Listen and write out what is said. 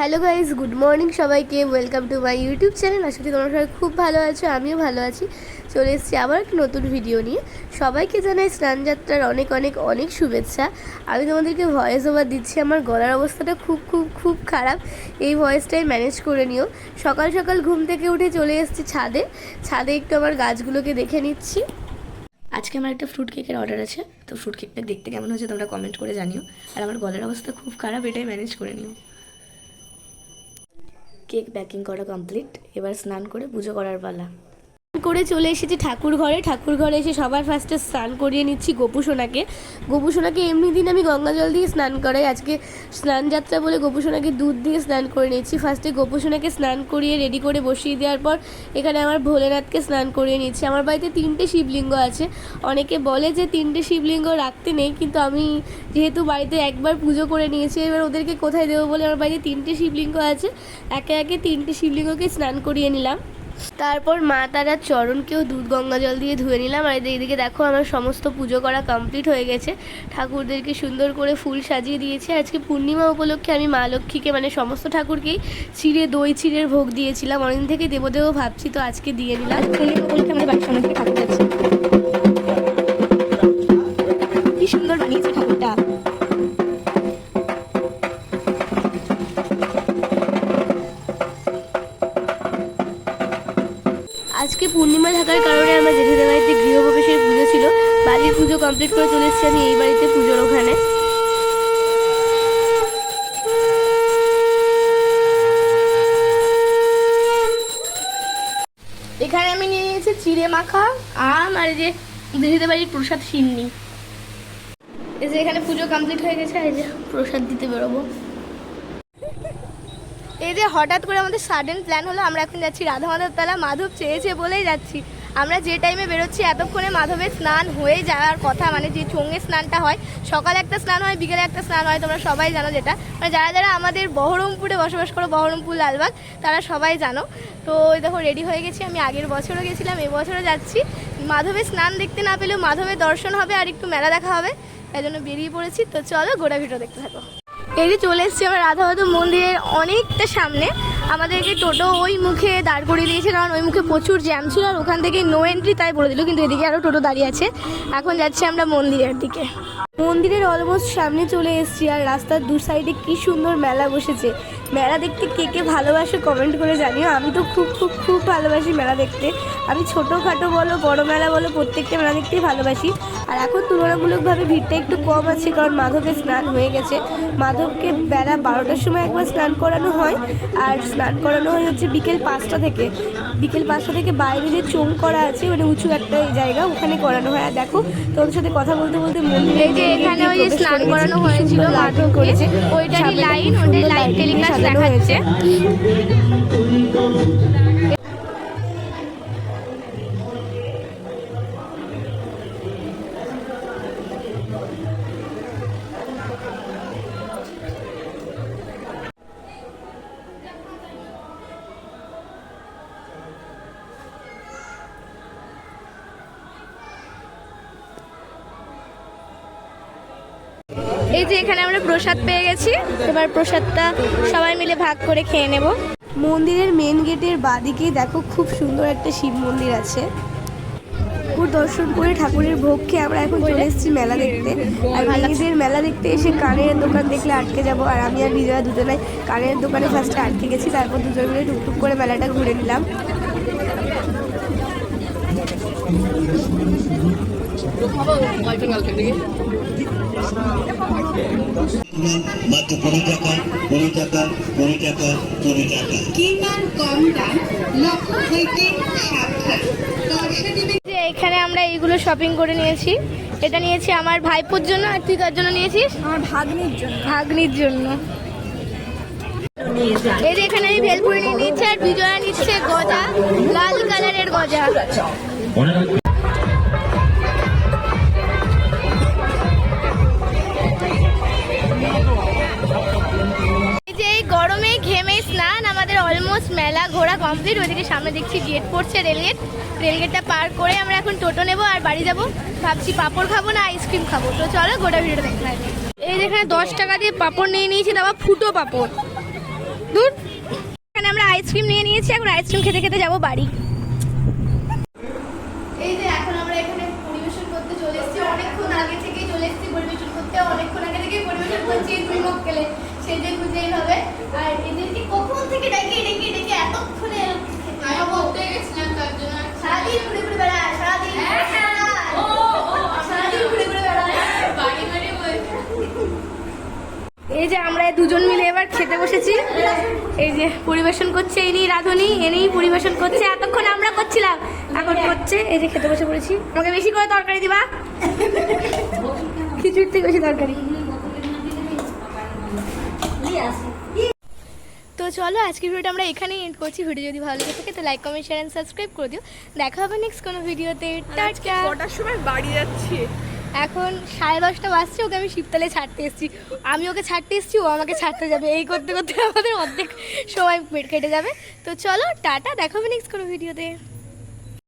Hello guys good morning সবাইকে। Welcome to my YouTube channel. আশা করি তোমরা সবাই খুব ভালো আছো, আমিও ভালো আছি। চলে এসেছি আবার একটা নতুন ভিডিও নিয়ে। সবাইকে জানাই স্নানযাত্রার অনেক অনেক অনেক শুভেচ্ছা। আমি তোমাদেরকে ভয়েস ওভার দিচ্ছি। আমার গলার অবস্থাটা খুব খুব খুব খারাপ। এই ভয়েসটাই ম্যানেজ করে নিও। সকাল সকাল ঘুম থেকে উঠে চলে এসেছি ছাদে। ছাদে একটু আমার গাছগুলোকে দেখে নিচ্ছি। আজকে আমার একটা ফ্রুট কেকের অর্ডার আছে। তো ফ্রুট কেকটা দেখতে কেমন হয়েছে তোমরা কমেন্ট করে জানিও। আর আমার গলার অবস্থা খুব খারাপ, এটাই ম্যানেজ করে নিও। কেক প্যাকিং করা কমপ্লিট। এবার স্নান করে পুজো করার পালা। করে চলে এসেছি ঠাকুর ঘরে। ঠাকুর ঘরে এসে সবার ফার্স্টে স্নান করিয়ে নিচ্ছি গোপুসোনাকে গোপুসোনাকে এমনি দিন আমি গঙ্গা জল দিয়ে স্নান করাই। আজকে স্নান যাত্রা বলে গোপুসোনাকে দুধ দিয়ে স্নান করে নিচ্ছি। ফার্স্টে গোপুসোনাকে স্নান করিয়ে রেডি করে বসিয়ে দেওয়ার পর এখানে আমার ভোলেনাথকে স্নান করিয়ে নিচ্ছি। আমার বাড়িতে তিনটে শিবলিঙ্গ আছে। অনেকে বলে যে তিনটে শিবলিঙ্গ রাখতে নেই, কিন্তু আমি যেহেতু বাড়িতে একবার পুজো করে নিয়েছি, এবার ওদেরকে কোথায় দেবো বলে আমার বাড়িতে তিনটে শিবলিঙ্গ আছে। একে একে তিনটে শিবলিঙ্গকে স্নান করিয়ে নিলাম। তারপর মা তারার চরণকেও দুধ গঙ্গা জল দিয়ে ধুয়ে নিলাম। আর এদিকে- দেখো আমার সমস্ত পুজো করা কমপ্লিট হয়ে গেছে। ঠাকুরদেরকে সুন্দর করে ফুল সাজিয়ে দিয়েছি। আজকে পূর্ণিমা উপলক্ষে আমি মা লক্ষ্মীকে মানে সমস্ত ঠাকুরকেই চিড়ে, দই চিড়ের ভোগ দিয়েছিলাম। অনেকদিন থেকে দেবো দেবো ভাবছি তো আজকে দিয়ে নিলাম পূর্ণিমা উপলক্ষে আমাদের বাড়ির সঙ্গে পূর্ণিমা থাকার কারণে আমার জেঠুদের বাড়িতে গৃহপ্রবেশের পুজো ছিল। বাড়ির পুজো কমপ্লিট করে চলে এসেছি আমি এই বাড়িতে পুজোর ওখানে। এখানে আমি নিয়ে নিয়েছি চিড়ে মাখা, আম, আর যে দিদিদের বাড়ির প্রসাদ সিন্নি। এই যে এখানে পুজো কমপ্লিট হয়ে গেছে, আর এই যে প্রসাদ দিতে বেরোবো। এই যে হঠাৎ করে আমাদের সাডেন প্ল্যান হলো, আমরা এখন যাচ্ছি রাধা মাধব তলা। মাধব চেয়েছে বলেই যাচ্ছি। আমরা যে টাইমে বেরোচ্ছি, এতক্ষণে মাধবের স্নান হয়ে যাওয়ার কথা মানে যে চোঙে স্নানটা হয়, সকালে একটা স্নান হয়, বিকেলে একটা স্নান হয়, তোমরা সবাই জানো যেটা। মানে যারা যারা আমাদের বহরমপুরে বসবাস করো, বহরমপুর লালবাগ, তারা সবাই জানো। তো দেখো রেডি হয়ে গেছি, আমি আগের বছরও গেছিলাম এবছরও যাচ্ছি। মাধবের স্নান দেখতে না পেলেও মাধবের দর্শন হবে, আর একটু মেলা দেখা হবে, তাই জন্য বেরিয়ে পড়েছি। তো চলো গোটা ভিডিও দেখতে থাকো। এই যে চলে এসেছি আমরা রাধা মাধব মন্দিরের অনেকটা সামনে। আমাদেরকে টোটো ওই মুখে দাঁড় করিয়ে দিয়েছে, কারণ ওই মুখে প্রচুর জ্যাম ছিল আর ওখান থেকে নো এন্ট্রি তাই বলে দিল, কিন্তু এদিকে আরও টোটো দাঁড়িয়ে আছে। এখন যাচ্ছি আমরা মন্দিরের দিকে। মন্দিরের অলমোস্ট সামনে চলে এসেছি আর রাস্তার দু সাইডে কি সুন্দর মেলা বসেছে। মেলা দেখতে কে কে ভালোবাসে কমেন্ট করে জানিও। আমি তো খুব খুব খুব ভালোবাসি মেলা দেখতে। আমি ছোটোখাটো বলো বড় মেলা বলো প্রত্যেকটা মেলা দেখতেই ভালোবাসি। আর এখন তুলনামূলকভাবে ভিড়টা একটু কম আছে কারণ মাধবের স্নান হয়ে গেছে। মাধবকে বেলা বারোটার সময় একবার স্নান করানো হয়। আর স্নান করানো হয় হচ্ছে বিকেল পাঁচটা থেকে। বিকেল পাঁচটা থেকে বাইরে যে চোং করা আছে মানে উঁচু একটা জায়গা ওখানে করানো হয়। আর দেখো তোর সাথে কথা বলতে বলতে মন্দিরে যে এখানে ওই স্নান করানো হয়েছিল মাধবকে, করেছে। ওইটারই লাইন, ওটাই সুন্দর লাইভ দেখাচ্ছে। এই যে এখানে আমরা প্রসাদ পেয়ে গেছি। এবার প্রসাদটা সবাই মিলে ভাগ করে খেয়ে নেব। মন্দিরের মেন গেটের বাদিকে দেখো খুব সুন্দর একটা শিব মন্দির আছে। ঠাকুর দর্শন করে ঠাকুরের ভোগ খেয়ে আমরা এখন চলে এসেছি মেলা দেখতে। আর মেয়েদের মেলা দেখতে এসে কানের দোকান দেখলে আটকে যাব। আর আমি আর বিজয়া দুজনাই কানের দোকানে ফার্স্টে আটকে গেছি তারপর দুজন মিলে টুকটুক করে মেলাটা ঘুরে নিলাম। মাত্র কুড়ি টাকা কুড়ি টাকা কুড়ি টাকা কুড়ি টাকা। কিমান কম দাম? লক্ষ্য হইতে সাবধান। এখানে আমরা এইগুলো শপিং করে নিয়েছি। এটা নিয়েছি আমার ভাইপোর জন্য আর তুই কার জন্য নিয়েছিস? আমার ভাগ্নির জন্য। ভাগ্নির জন্য। এই যে এখানে আমি ভেলপুরি নিয়ে নিচ্ছে আর বিজয়া নিচ্ছে গজা লাল কালারের গজা। অলমোস্ট মেলা ঘোরা কমপ্লিট ওইদিকে সামনে দেখছি গেট পড়ছে রেলগেট রেলগেটটা পার করে আমরা এখন টোটো নেব আর বাড়ি যাব। ভাবছি পাঁপড় খাব না আইসক্রিম খাব। তো চলো গোটা ভিডিওটা দেখতে এই যেখানে দশ টাকা দিয়ে পাঁপড় নিয়ে নিয়েছি তারপর ফুটো পাঁপড়। আইসক্রিম নিয়ে নিয়েছি, এখন আইসক্রিম খেতে খেতে যাব বাড়ি। এখন আমরা এখানে অনেকক্ষণ আগে পরিবেশন করতে। অনেকক্ষণ আগে পরিবেশন করছি সেজে আর এদেরকে কখন থেকে ডেকে ডেকে ডেকে এতক্ষণে সারাদিন ঘুরে ঘুরে বেড়ায় সারাদিন সারাদিন ঘুরে ঘুরে বেড়ায়। এই যে আমরা দুজন মিলে এবার খেতে বসেছি। এই যে পরিবেশন করছে ইনি রাধুনি এনেই পরিবেশন করছে। এতক্ষণ আমরা করছিলাম। এখন করছে এই যে খেতে বসে পড়েছি। আমাকে বেশি করে তরকারি দিবা? খিচুড়ির থেকে বেশি তরকারি। চলো আজকের ভিডিওটা আমরা এখানেই এন্ড করছি। ভিডিও যদি ভালো লেগে থাকে তো like comment share and subscribe করে দিও। দেখা হবে নেক্সট কোনো ভিডিওতে। টাটা! কটার সময় বাড়ি যাচ্ছি? এখন সাড়ে দশটা বাজছে ওকে আমি শিবতলে ছাড়তে এসেছি। আমি ওকে ছাড়তে এসেছি ও আমাকে ছাড়তে যাবে। এই করতে করতে আমাদের অর্ধেক সময় কেটে যাবে। তো চলো টাটা! দেখা হবে নেক্সট কোনো ভিডিওতে।